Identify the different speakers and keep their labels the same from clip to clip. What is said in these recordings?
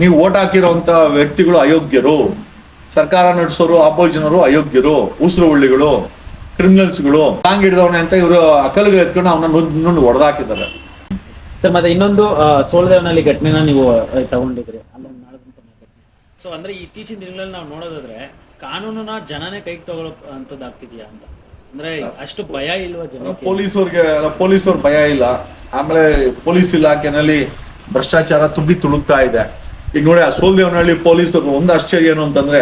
Speaker 1: ನೀವು ಓಟ್ ಹಾಕಿರೋಂಥ ವ್ಯಕ್ತಿಗಳು ಅಯೋಗ್ಯರು ಸರ್ಕಾರ ನಡೆಸೋರು ಆಪೋಜಿನರು ಅಯೋಗ್ಯರು ಉಸಿರು ಉಳ್ಳಿಗಳು ಕ್ರಿಮಿನಲ್ಸ್ಗಳು ಟಾಂಗ್ ಹಿಡಿದವನೆ ಅಂತ ಇವರು ಅಕಲ್ಗೆ ಎತ್ಕೊಂಡು ಅವನ ನುಂಡು ಹೊಡೆದಾಕಿದ್ದಾರೆ
Speaker 2: ಸರ್ ಮತ್ತೆ ಇನ್ನೊಂದು ಸೋಳದೇವನಲ್ಲಿ ಸೋಲದೇವನಲ್ಲಿ ಘಟನೆನ ನೀವು ತಗೊಂಡಿದ್ರಿ. ಅಲ್ಲ ಸೊ ಅಂದ್ರೆ ಇತ್ತೀಚಿನ ದಿನಗಳಲ್ಲಿ ನಾವು ನೋಡೋದಾದ್ರೆ ಕಾನೂನನ್ನ ಜನನೇ ಕೈಗೆ ತಗೊಳ್ಳೋ ಅಂತದ್ದಾಗ್ತಿದ್ಯಾ ಅಂತ. ಅಂದ್ರೆ ಅಷ್ಟು ಭಯ ಇಲ್ವಾ ಜನಕ್ಕೆ?
Speaker 1: ಪೊಲೀಸವ್ರಿಗೆ ಪೊಲೀಸವ್ರ ಭಯ ಇಲ್ಲ. ಆಮೇಲೆ ಪೊಲೀಸ್ ಇಲಾಖೆನಲ್ಲಿ ಭ್ರಷ್ಟಾಚಾರ ತುಂಬಿ ತುಳುಕ್ತಾ ಇದೆ. ಈಗ ನೋಡಿ, ಆ ಸೋಲ್ದೇವನಹಳ್ಳಿ ಪೊಲೀಸರು ಒಂದು ಆಶ್ಚರ್ಯ ಏನು ಅಂತಂದ್ರೆ,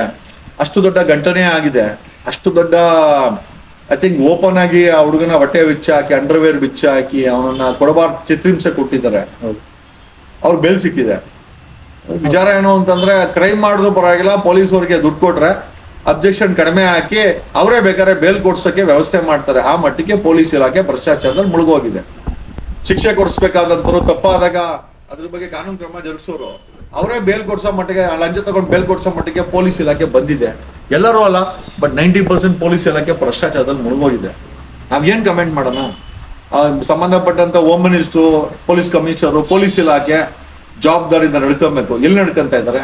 Speaker 1: ಅಷ್ಟು ದೊಡ್ಡ ಘಟನೆ ಆಗಿದೆ. ಅಷ್ಟು ದೊಡ್ಡ ಐ ಥಿಂಕ್ ಓಪನ್ ಆಗಿ ಆ ಹುಡುಗನ ಹೊಟ್ಟೆ ಬಿಚ್ಚ ಹಾಕಿ ಅಂಡರ್ವೇರ್ ಬಿಚ್ಚ ಹಾಕಿ ಅವನನ್ನ ಕೊಡಬಾರ್ದು ಚಿತ್ರಿಂಸೆ ಕೊಟ್ಟಿದ್ದಾರೆ. ಅವ್ರು ಬೆಲ್ ಸಿಕ್ಕಿದೆ. ವಿಚಾರ ಏನು ಅಂತಂದ್ರೆ ಕ್ರೈಮ್ ಮಾಡಿದ್ರು ಪರವಾಗಿಲ್ಲ ಪೊಲೀಸವ್ರಿಗೆ ದುಡ್ಡು ಕೊಟ್ರೆ ಅಬ್ಜೆಕ್ಷನ್ ಕಡಿಮೆ ಹಾಕಿ, ಅವರೇ ಬೇಕಾದ್ರೆ ಬೇಲ್ ಕೊಡ್ಸೋಕೆ ವ್ಯವಸ್ಥೆ ಮಾಡ್ತಾರೆ. ಆ ಮಟ್ಟಿಗೆ ಪೊಲೀಸ್ ಇಲಾಖೆ ಭ್ರಷ್ಟಾಚಾರದಲ್ಲಿ ಮುಳುಗೋಗಿದೆ. ಶಿಕ್ಷೆ ಕೊಡಿಸ್ಬೇಕಾದಂತರು ತಪ್ಪಾದಾಗ ಅದ್ರ ಬಗ್ಗೆ ಕಾನೂನು ಕ್ರಮ ಜರುಗಿಸೋರು. ಅವರೇ ಬೇಲ್ ಕೊಡ್ಸೋ ಮಟ್ಟಿಗೆ ಲಂಚ ತಗೊಂಡು ಬೇಲ್ ಕೊಡ್ಸೋ ಮಟ್ಟಿಗೆ ಪೊಲೀಸ್ ಇಲಾಖೆ ಬಂದಿದೆ. ಎಲ್ಲರೂ ಅಲ್ಲ ಬಟ್ ನೈಂಟಿ ಪರ್ಸೆಂಟ್ ಪೊಲೀಸ್ ಇಲಾಖೆ ಭ್ರಷ್ಟಾಚಾರದಲ್ಲಿ ಮುಳುಗೋಗಿದೆ. ನಾವೇನು ಕಮೆಂಟ್ ಮಾಡೋಣ? ಸಂಬಂಧಪಟ್ಟಂತ home minister police commissioner police ಇಲಾಖೆ ಜವಾಬ್ದಾರಿಯಿಂದ ನಡ್ಕೊಬೇಕು. ಎಲ್ಲಿ ನಡ್ಕೊಂತ ಇದ್ದಾರೆ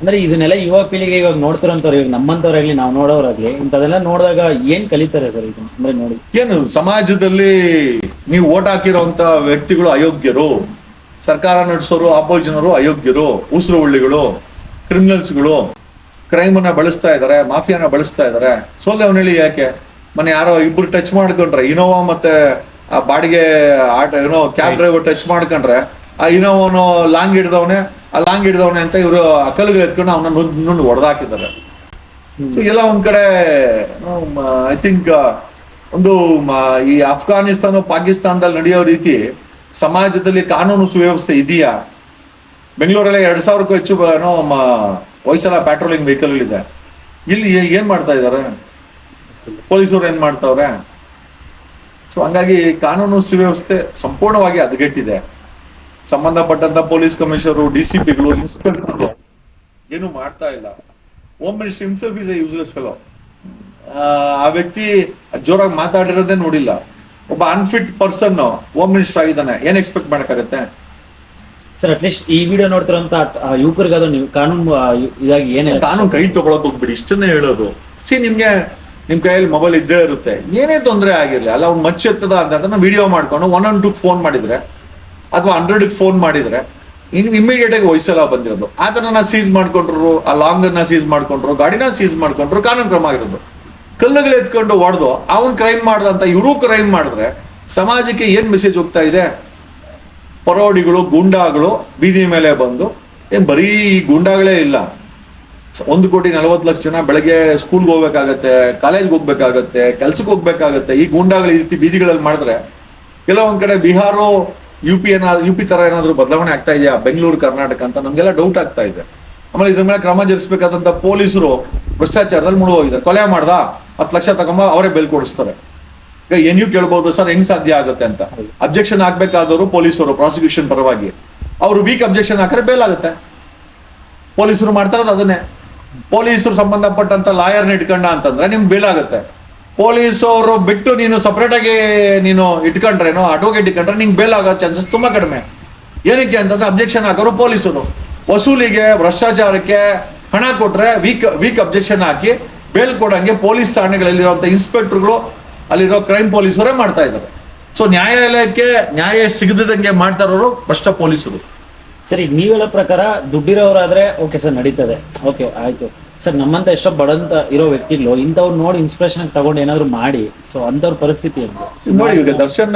Speaker 2: ಅಂದ್ರೆ ಇದನ್ನೆಲ್ಲ ಯುವ ಪೀಳಿಗೆ ಇವಾಗ ನೋಡ್ತಿರೋಂಥವ್ರು ಇವಾಗ ನಮ್ಮಂತವ್ರಾಗ್ಲಿ ನಾವು ನೋಡೋರಾಗ್ಲಿ ಇಂಥದೆಲ್ಲ ನೋಡಿದಾಗ ಏನ್ ಕಲಿತಾರೆ ಸರ್ ಇದು ಅಂದ್ರೆ ನೋಡಿ.
Speaker 1: ಏನು ಸಮಾಜದಲ್ಲಿ ನೀವು ಓಟ್ ಹಾಕಿರೋ ವ್ಯಕ್ತಿಗಳು ಅಯೋಗ್ಯರು. ಸರ್ಕಾರ ನಡೆಸೋರು ಅಪೋಜನರು ಅಯೋಗ್ಯರು ಉಸಿರು ಹುಳ್ಳಿಗಳು ಕ್ರಿಮಿನಲ್ಸ್ಗಳು ಕ್ರೈಮ್ ಅನ್ನ ಬಳಸ್ತಾ ಇದ್ದಾರೆ ಮಾಫಿಯಾನ ಬಳಸ್ತಾ ಇದ್ದಾರೆ ಹೇಳಿ ಯಾಕೆ? ಮನೆ ಯಾರೋ ಇಬ್ರು ಟಚ್ ಮಾಡ್ಕೊಂಡ್ರೆ ಇನೋವಾ ಮತ್ತೆ ಆ ಬಾಡಿಗೆ ಆಟ ಏನೋ ಕ್ಯಾಬ್ ಡ್ರೈವರ್ ಟಚ್ ಮಾಡ್ಕೊಂಡ್ರೆ ಆ ಇನೋವಾನು ಲಾಂಗ್ ಹಿಡ್ದವನೆ ಆ ಲಾಂಗ್ ಹಿಡ್ದವನೆ ಅಂತ ಇವರು ಅಕಲ್ಗೆ ಎತ್ಕೊಂಡು ಅವನ ನುಂಡ್ ಹೊಡೆದಾಕಿದ್ದಾರೆ ಸೊ ಎಲ್ಲ ಒಂದ್ ಕಡೆ ಐ ಥಿಂಕ್ ಒಂದು ಈ ಅಫ್ಘಾನಿಸ್ತಾನ ಪಾಕಿಸ್ತಾನದಲ್ಲಿ ನಡೆಯೋ ರೀತಿ ಸಮಾಜದಲ್ಲಿ ಕಾನೂನು ಸುವ್ಯವಸ್ಥೆ ಇದೆಯಾ? ಬೆಂಗಳೂರಲ್ಲಿ ಎರಡು ಸಾವಿರಕ್ಕೂ ಹೆಚ್ಚು, ಏನೋ ಪ್ಯಾಟ್ರೋಲಿಂಗ್ ವೆಹಿಕಲ್ ಇದೆ ಇಲ್ಲಿ ಏನ್ ಮಾಡ್ತಾ ಇದ್ದಾರೆ ಪೊಲೀಸರು ಏನ್ ಮಾಡ್ತಾವ್ರೆ? ಸೊ ಹಂಗಾಗಿ ಕಾನೂನು ಸುವ್ಯವಸ್ಥೆ ಸಂಪೂರ್ಣವಾಗಿ ಹದಗೆಟ್ಟಿದೆ. ಸಂಬಂಧಪಟ್ಟಂತ ಪೊಲೀಸ್ ಕಮಿಷನರು, ಡಿ ಸಿ ಪಿಗಳು ಇನ್ಸ್ಪೆಕ್ಟರ್ ಏನು ಮಾಡ್ತಾ ಇಲ್ಲ. Home minister himself is a useless fellow ಆ ವ್ಯಕ್ತಿ ಜೋರಾಗಿ ಮಾತಾಡಿರೋದೇ ನೋಡಿಲ್ಲ. ಒಬ್ಬ ಅನ್ಫಿಟ್ ಪರ್ಸನ್ ಹೋಮ್ ಮಿನಿಸ್ಟರ್ ಆಗಿದ್ದಾನೆ. ಏನ್ ಎಕ್ಸ್ಪೆಕ್ಟ್ ಮಾಡಕ್ಕಾಗತ್ತೆ?
Speaker 2: ಸರ್ ಅಟ್ಲೀಸ್ಟ್ ಈ ವಿಡಿಯೋ ನೋಡ್ತಿರೋಂತ ಯುವಕರಿಗೆ ಅದು ನೀವು ಕಾನೂನು ಇದಾಗಿ ಏನೇ
Speaker 1: ಕಾನೂನು ಕೈ ತಗೊಳಕ್ ಹೋಗ್ಬಿಡಿ ಇಷ್ಟನ್ನೇ ಹೇಳೋದು. ಸಿ ನಿಮ್ಗೆ ನಿಮ್ ಕೈಯಲ್ಲಿ ಮೊಬೈಲ್ ಇದ್ದೇ ಇರುತ್ತೆ. ಏನೇ ತೊಂದರೆ ಆಗಿರ್ಲಿ ಅಲ್ಲ ಅವ್ನು ಮಚ್ಚೆತ್ತದ ಅಂತ ವಿಡಿಯೋ ಮಾಡ್ಕೊಂಡು ಒನ್ ಒನ್ ಟೂ ಫೋನ್ ಮಾಡಿದ್ರೆ ಅಥವಾ ಹಂಡ್ರೆಡ್ ಫೋನ್ ಮಾಡಿದ್ರೆ ಇನ್ ಇಮಿಡಿಯೇಟ್ ಆಗಿ ವಯಸ್ಸೆಲ್ಲ ಬಂದಿರೋದು. ಆತನ ಸೀಸ್ ಮಾಡ್ಕೊಂಡ್ರು ಆ ಲಾಂಗ್ ಅನ್ನ ಸೀಸ್ ಮಾಡ್ಕೊಂಡ್ರು ಗಾಡಿನ ಸೀಸ್ ಮಾಡ್ಕೊಂಡ್ರು ಕಾನೂನು ಕ್ರಮ ಆಗಿರೋದು. ಕಲ್ಲುಗಳು ಎತ್ಕೊಂಡು ಹೊಡೆದು ಅವನ್ ಕ್ರೈಮ್ ಮಾಡ್ದಂತ ಇವರು ಕ್ರೈಮ್ ಮಾಡಿದ್ರೆ ಸಮಾಜಕ್ಕೆ ಏನು ಮೆಸೇಜ್ ಹೋಗ್ತಾ ಇದೆ? ಪರೋಡಿಗಳು, ಗುಂಡಾಗಳು ಬೀದಿ ಮೇಲೆ ಬಂದು, ಏನು ಬರೀ ಈ ಗೂಂಡಾಗಳೇ ಇಲ್ಲ. ಒಂದು ಕೋಟಿ ನಲವತ್ತು ಲಕ್ಷ ಜನ ಬೆಳಗ್ಗೆ ಸ್ಕೂಲ್ಗೆ ಹೋಗ್ಬೇಕಾಗತ್ತೆ ಕಾಲೇಜ್ಗೆ ಹೋಗ್ಬೇಕಾಗತ್ತೆ, ಕೆಲ್ಸಕ್ಕೆ ಹೋಗ್ಬೇಕಾಗತ್ತೆ, ಈ ಗುಂಡಾಗಳು ಈ ರೀತಿ ಬೀದಿಗಳಲ್ಲಿ ಮಾಡಿದ್ರೆ ಕೆಲವೊಂದು ಕಡೆ ಬಿಹಾರು ಯು ಪಿ ಏನಾದ್ರು ಯು ಪಿ ತರ ಏನಾದರೂ ಬದಲಾವಣೆ ಆಗ್ತಾ ಇದೆಯಾ? ಬೆಂಗಳೂರು, ಕರ್ನಾಟಕ ಅಂತ ನಮಗೆಲ್ಲ ಡೌಟ್ ಆಗ್ತಾ ಇದೆ. ಆಮೇಲೆ ಇದ್ರ ಮೇಲೆ ಕ್ರಮ ಜರುಗಿಸಬೇಕಾದಂತ ಪೊಲೀಸರು ಭ್ರಷ್ಟಾಚಾರದಲ್ಲಿ ಮುಳುಗೋಗಿದ್ದಾರೆ ಕೊಲೆ ಮಾಡ್ದ? ಹತ್ತು ಲಕ್ಷ ತಗೊಂಬ, ಅವರೇ ಬೆಲ್ ಕೊಡಿಸ್ತಾರೆ. ಈಗ ಏನು ಕೇಳ್ಬೋದು ಸರ್, ಹೆಂಗ್ ಸಾಧ್ಯ ಆಗುತ್ತೆ ಅಂತ. ಅಬ್ಜೆಕ್ಷನ್ ಆಗ್ಬೇಕಾದವರು ಪೊಲೀಸರು ಪ್ರಾಸಿಕ್ಯೂಷನ್ ಪರವಾಗಿ. ಅವರು ವೀಕ್ ಅಬ್ಜೆಕ್ಷನ್ ಹಾಕಿದ್ರೆ ಬೇಲ್ ಆಗುತ್ತೆ. ಪೊಲೀಸರು ಮಾಡ್ತಾರದು ಅದನ್ನೇ. ಪೊಲೀಸರು ಸಂಬಂಧಪಟ್ಟಂತ ಲಾಯರ್ನ ಇಟ್ಕೊಂಡ ಅಂತಂದ್ರೆ ನಿಮ್ಗೆ ಬೇಲ್ ಆಗುತ್ತೆ. ಪೊಲೀಸವರು ಬಿಟ್ಟು ನೀನು ಸಪ್ರೇಟ್ ಆಗಿ ನೀನು ಇಟ್ಕೊಂಡ್ರೇನೋ ಅಡ್ವೊಕೇಟ್ ಇಟ್ಕೊಂಡ್ರೆ ನಿಂಗೆ ಬೇಲ್ ಆಗೋ ಚಾನ್ಸಸ್ ತುಂಬಾ ಕಡಿಮೆ. ಏನಕ್ಕೆ ಅಂತಂದ್ರೆ ಅಬ್ಜೆಕ್ಷನ್ ಹಾಕೋರು ಪೊಲೀಸರು. ವಸೂಲಿಗೆ ಭ್ರಷ್ಟಾಚಾರಕ್ಕೆ ಹಣ ಕೊಟ್ಟರೆ ವೀಕ್ ವೀಕ್ ಅಬ್ಜೆಕ್ಷನ್ ಹಾಕಿ ಬೇಲ್ ಕೊಡಂಗೆ ಪೊಲೀಸ್ ಠಾಣೆಗಳಲ್ಲಿರುವಂಥ ಇನ್ಸ್ಪೆಕ್ಟರ್ಗಳು ಅಲ್ಲಿರೋ ಕ್ರೈಮ್ ಪೊಲೀಸರೇ ಮಾಡ್ತಾ ಇದ್ದಾರೆ. ಸೊ ನ್ಯಾಯಾಲಯಕ್ಕೆ ನ್ಯಾಯ ಸಿಗದಂಗೆ ಮಾಡ್ತಾ ಇರೋರು ಭ್ರಷ್ಟ ಪೊಲೀಸರು.
Speaker 2: ಸರಿ ನೀವು ಹೇಳೋ ಪ್ರಕಾರ ದುಡ್ಡಿರೋರಾದ್ರೆ ಓಕೆ ಸರ್ ನಡೀತದೆ. ಓಕೆ ಆಯ್ತು. ಸರ್ ನಮ್ಮಂತ ಎಷ್ಟೋ ಬಡಂತ ಇರೋ ವ್ಯಕ್ತಿಗಳು ಇಂಥವ್ರು ನೋಡಿ ಇನ್ಸ್ಪಿರೇಷನ್ ತಗೊಂಡು ಏನಾದ್ರು ಮಾಡಿ. ಸೊ ಅಂತವ್ರ ಪರಿಸ್ಥಿತಿ ಅಂತ
Speaker 1: ನೋಡಿ ಈಗ ದರ್ಶನ್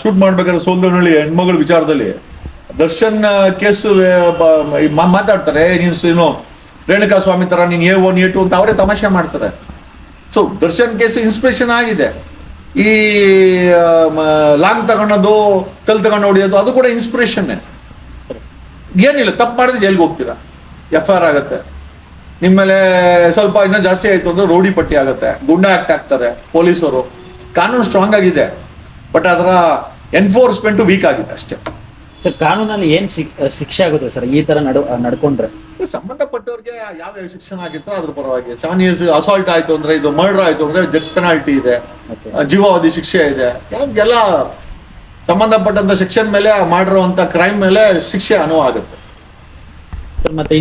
Speaker 1: ಶೂಟ್ ಮಾಡ್ಬೇಕಾದ್ರೆ ಸೋಲ್ದನಹಳ್ಳಿ ಹೆಣ್ಮಗಳ ವಿಚಾರದಲ್ಲಿ ದರ್ಶನ್ ಕೇಸ್ ಮಾತಾಡ್ತಾರೆ "ಏ, ನೀನು ಏನು ರೇಣುಕಾ ಸ್ವಾಮಿ ಥರ ನೀನು ಎ ಒನ್ ಎ ಟು ಅಂತ ಅವರೇ ತಮಾಷೆ ಮಾಡ್ತಾರೆ. ಸೊ ದರ್ಶನ್ ಕೇಸು ಇನ್ಸ್ಪಿರೇಷನ್ ಆಗಿದೆ. ಈ ಲಾಂಗ್ ತಗೊಳೋದು ಕಲ್ ತಗೊಂಡು ಹೊಡಿಯೋದು ಅದು ಕೂಡ ಇನ್ಸ್ಪಿರೇಷನ್ನೇ ಏನಿಲ್ಲ ತಪ್ಪು ಮಾಡಿದ್ರೆ ಜೈಲಿಗೆ ಹೋಗ್ತೀರಾ. ಎಫ್ ಆರ್ ಆಗುತ್ತೆ. ನಿಮ್ಮ ಸ್ವಲ್ಪ ಇನ್ನೂ ಜಾಸ್ತಿ ಆಯ್ತು ಅಂದ್ರೆ ರೌಡಿ ಪಟ್ಟಿ ಆಗುತ್ತೆ. ಗುಂಡಾ ಆಕ್ಟ್ ಆಗ್ತಾರೆ ಪೊಲೀಸರು. ಕಾನೂನು ಸ್ಟ್ರಾಂಗ್ ಆಗಿದೆ. ಬಟ್ ಅದರ ಎನ್ಫೋರ್ಸ್ಮೆಂಟ್ ವೀಕ್ ಆಗಿದೆ ಅಷ್ಟೇ.
Speaker 2: ಸರ್ ಕಾನೂನಲ್ಲಿ ಏನ್ ಶಿಕ್- ಶಿಕ್ಷೆ ಆಗುತ್ತೆ ಸರ್ ಈ ತರ ನಡು ನಡ್ಕೊಂಡ್ರೆ?
Speaker 1: ಸಂಬಂಧಪಟ್ಟವ್ರಿಗೆ ಯಾವ ಯಾವ ಶಿಕ್ಷಣ ಆಗಿತ್ತೋ ಅದ್ರ ಪರವಾಗಿ. ಸೆವೆನ್ ಇಯರ್ಸ್ ಅಸಾಲ್ಟ್ ಆಯ್ತು ಅಂದ್ರೆ ಇದು ಮರ್ಡರ್ ಆಯ್ತು ಅಂದ್ರೆ ಡೆತ್ ಪೆನಾಲ್ಟಿ ಇದೆ. ಜೀವಾವಧಿ ಶಿಕ್ಷೆ ಇದೆ. ಎಲ್ಲ ಸಂಬಂಧಪಟ್ಟಂತ ಶಿಕ್ಷನ್ ಮೇಲೆ ಮಾಡಿರುವಂತ ಕ್ರೈಮ್ ಮೇಲೆ ಶಿಕ್ಷೆ ಅನುವಾಗುತ್ತೆ.
Speaker 2: ಸರ್ ಮತ್ತೆ